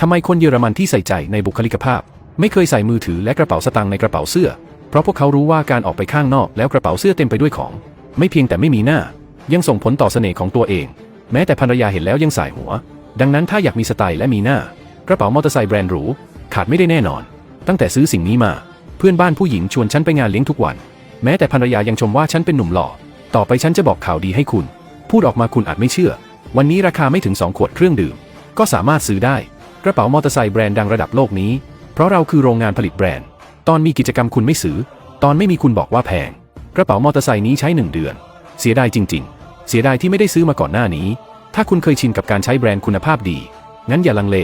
ทำไมคนเยอรมันที่ใส่ใจในบุคลิกภาพ ไม่เคยใส่มือถือและกระเป๋าสตางค์ในกระเป๋าเสื้อ เพราะพวกเขารู้ว่าการออกไปข้างนอกแล้วกระเป๋าเสื้อเต็มไปด้วยของ ไม่เพียงแต่ไม่มีหน้า ยังส่งผลต่อเสน่ห์ของตัวเอง แม้แต่ภรรยาเห็นแล้วยังสายหัว ดังนั้นถ้าอยากมีสไตล์และมีหน้า กระเป๋ามอเตอร์ไซค์แบรนด์หรูขาดไม่ได้แน่นอน ตั้งแต่ซื้อสิ่งนี้มา เพื่อนบ้านผู้หญิงชวนฉันไปงานเลี้ยงทุกวัน แม้แต่ภรรยายังชมว่าฉันเป็นหนุ่มหล่อ ต่อไปฉันจะบอกข่าวดีให้คุณ พูดออกมาคุณอาจไม่เชื่อ วันนี้ราคาไม่ถึง2ขวดเครื่องดื่ม ก็สามารถซื้อได้ กระเป๋ามอเตอร์ไซค์แบรนด์ดังระดับโลกนี้ เพราะเราคือโรงงานผลิตแบรนด์ ตอนมีกิจกรรมคุณไม่ซื้อ ตอนไม่มีคุณบอกว่าแพง กระเป๋ามอเตอร์ไซค์นี้ใช้หนึ่งเดือน เสียดายจริง ๆ เสียดายที่ไม่ได้ซื้อมาก่อนหน้านี้ ถ้าคุณเคยชินกับการใช้แบรนด์คุณภาพดี งั้นอย่าลังเล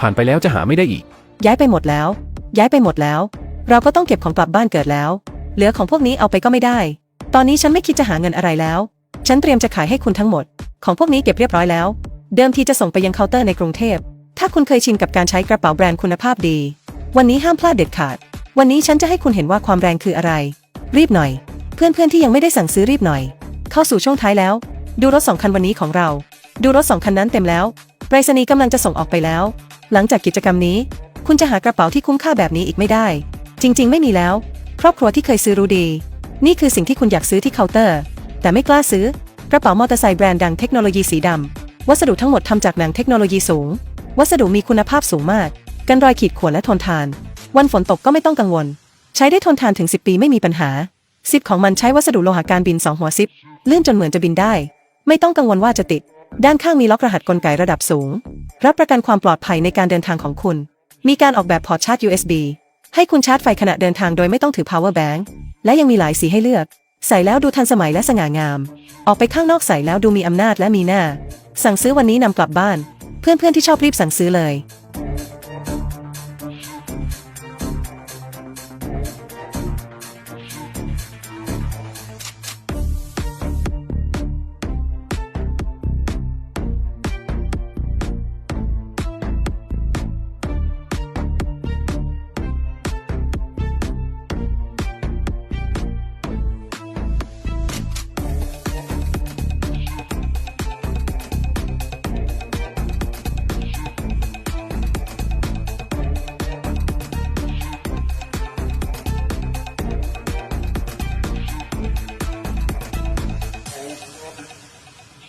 ผ่านไปแล้วจะหาไม่ได้อีก ย้ายไปหมดแล้ว ย้ายไปหมดแล้ว เราก็ต้องเก็บของกลับบ้านเกิดแล้ว เหลือของพวกนี้เอาไปก็ไม่ได้ ตอนนี้ฉันไม่คิดจะหาเงินอะไรแล้ว ฉันเตรียมจะขายให้คุณทั้งหมด ของพวกนี้เก็บเรียบร้อยแล้ว เดิมทีจะส่งไปยังเคาน์เตอร์ในกรุงเทพ ถ้าคุณเคยชินกับการใช้กระเป๋าแบรนด์คุณภาพดี วันนี้ห้ามพลาดเด็ดขาด วันนี้ฉันจะให้คุณเห็นว่าความแรงคืออะไร รีบหน่อย เพื่อนๆที่ยังไม่ได้สั่งซื้อรีบหน่อย เข้าสู่ช่วงท้ายแล้ว ดูรถสองคันวันนี้ของเรา ดูรถสองคันนั้นเต็มแล้วไปรษณีย์กำลังจะส่งออกไปแล้ว หลังจากกิจกรรมนี้ คุณจะหากระเป๋าที่คุ้มค่าแบบนี้อีกไม่ได้ จริง ๆ ไม่มีแล้ว ครอบครัวที่เคยซื้อรู้ดี นี่คือสิ่งที่คุณอยากซื้อที่เคาน์เตอร์ แต่ไม่กล้าซื้อกระเป๋ามอเตอร์ไซค์แบรนด์ดังเทคโนโลยีสีดำวัสดุทั้งหมดทำจากหนังเทคโนโลยีสูง วัสดุมีคุณภาพสูงมาก กันรอยขีดข่วนและทนทาน วันฝนตกก็ไม่ต้องกังวล ใช้ได้ทนทานถึง 10 ปีไม่มีปัญหา ซิปของมันใช้วัสดุโลหะการบินสองหัวซิปลื่นจนเหมือนจะบินได้ ไม่ต้องกังวลว่าจะติด ด้านข้างมีล็อกรหัสกลไกระดับสูง รับประกันความปลอดภัยในการเดินทางของคุณ มีการออกแบบพอร์ตชาร์จ USB ให้คุณชาร์จไฟขณะเดินทางโดยไม่ต้องถือ power bank และยังมีหลายสีให้เลือก ใส่แล้วดูทันสมัยและสง่างาม ออกไปข้างนอกใส่แล้วดูมีอำนาจและมีหน้า สั่งซื้อวันนี้นำกลับบ้าน เพื่อนๆที่ชอบรีบสั่งซื้อเลย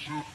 shit.